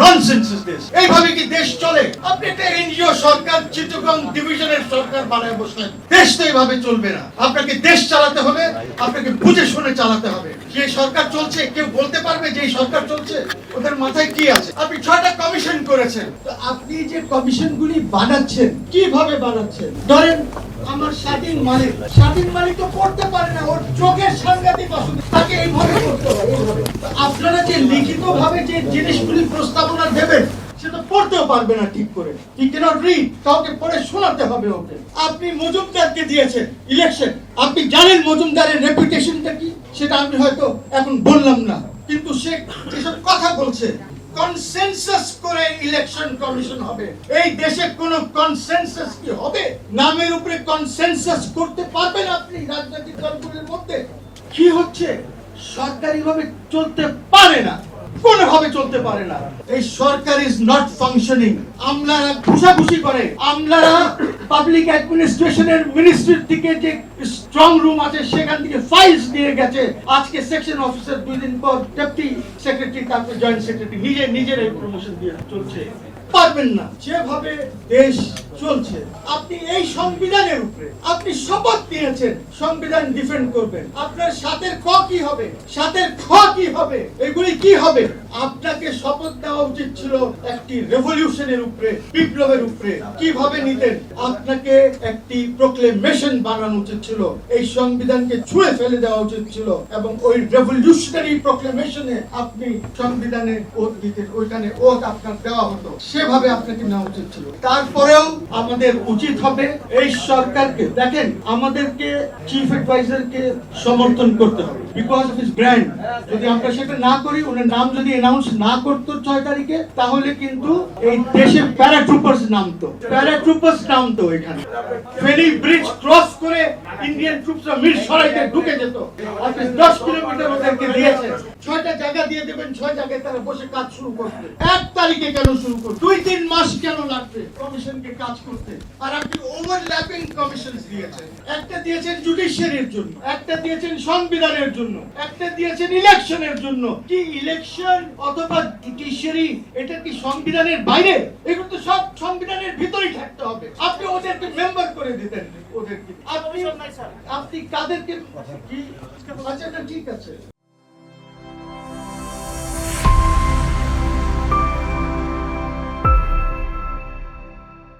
Nonsense দেশ এইভাবে কি দেশ চলে? আপনি একটা এনজিও সরকার চিটগং ডিভিশনের সরকার বানায় বসলেন। দেশ তো এইভাবে চলবে না। আপনাকে দেশ চালাতে হবে, আপনাকে বুঝে শুনে চালাতে হবে। যে সরকার চলছে, কেউ বলতে পারবে যে সরকার চলছে? ওদের মাথায় কি আছে? আপনি ছয়টা কমিশন করেছেন। তো আপনি যে কমিশনগুলি বানাচ্ছেন, কীভাবে বানাচ্ছেন? ধরেন, আমার স্বাধীন মালিক। স্বাধীন মালিক তো পড়তে পারে না, ওর চোখের সাংঘাতিক অসুবিধা তাকে এইভাবে করতে হয় এইভাবে। তো আপনারা যে লিখিত ভাবে যে জিনিসগুলি প্রস্তাবনা দেবেন সে তো পড়তেও পারবে না ঠিক করে। ক্যানট কাউকে পড়ে শোনাতে হবে ওকে। আপনি মজুমদারকে দিয়েছেন ইলেকশন আপনি জানেন মজুমদারের রেপুটেশনটা কি? সেটা আমি হয়তো এখন বললাম না। কিন্তু সে কথা বলছে কনসেনসাস করে ইলেকশন কমিশন হবে। এই দেশে কোনো কনসেনসাস কি হবে? নামের উপরে কনসেনসাস করতে পারবেন আপনি রাজনৈতিক দলগুলির মধ্যে? কি হচ্ছে? সরকারিভাবে চলতে পারে না, কোনোভাবে চলতে পারে না। এই সরকার ইজ নট ফাংশনিং আমলারা ঘুষাঘুষি করে। আমলারা পাবলিক অ্যাডমিনিস্ট্রেশনের মিনিস্ট্রির থেকে যে স্ট্রং রুম আছে, সেখান থেকে ফাইলস নিয়ে গেছে। আজকে সেকশন অফিসার দুই দিন পর ডেপুটি সেক্রেটারি তারপর জয়েন্ট সেক্রেটারি নিজে নিজের এই প্রমোশন দিয়ে চলছে। পারবেন না। যেভাবে দেশ চলছে, আপনি এই সংবিধানের উপরে, আপনি শপথ নিয়েছেন, সংবিধান ডিফেন্ড করবেন। আপনার সাথের ক কি হবে? সাথের খ কি হবে? এগুলি কি হবে? আপনাকে শপথ নেওয়া উচিত ছিল একটি রেভলিউশনের উপরে, বিপ্লবের উপরে। কীভাবে নিতেন? আপনাকে একটি প্রোক্লেমেশন বানানো উচিত ছিল। এই সংবিধানকে ছুঁড়ে ফেলে দেওয়া উচিত ছিল এবং ওই রেভলিউশনারি প্রোক্লেমেশনে আপনি সংবিধানে ওত দিতেন, ওইখানে ওত আপনার দেওয়া হতো। সেভাবে আপনাকে নেওয়া উচিত ছিল। তারপরেও আমাদের উচিত হবে এই সরকারকে, দেখেন, আমাদেরকে চিফ অ্যাডভাইজারকে সমর্থন করতে হবে। বিকজ অফ হিজ ব্র্যান্ড যদি আমরা সেটা না করি, ওনার নাম যদি অ্যানাউন্স না করতো ছয় তারিখে, তাহলে কিন্তু এই দেশে প্যারাট্রুপার্স নামতো। প্যারাট্রুপার্স নামতো এখানে। ফেনী ব্রিজ ক্রস করে ইন্ডিয়ান ট্রুপসরা মির সরাইতে ঢুকে যেত। আপনি দশ কিলোমিটার ওদেরকে দিয়েছেন ছয়টা জায়গা দিয়ে দেবেন, ছয় জায়গায় তারা বসে কাজ শুরু করবে এক তারিখে কেন শুরু করবে দুই, তিন মাস কেন লাগবে কমিশনকে কাজ করতে? আর আপনি ওভারল্যাপিং কমিশন দিয়েছেন। একটা দিয়েছেন জুডিশিয়ারির জন্য, একটা দিয়েছেন সংবিধানের জন্য, একটা দিয়েছেন ইলেকশনের জন্য। কি ইলেকশন অথবা জুডিশিয়ারি এটা কি সংবিধানের বাইরে? এগুলো তো সব সংবিধানের ভিতরেই থাকতে হবে। করে দিতেন ওদেরকে। আপনি আপনি কাদেরকে কি আচ্ছা ঠিক আছে।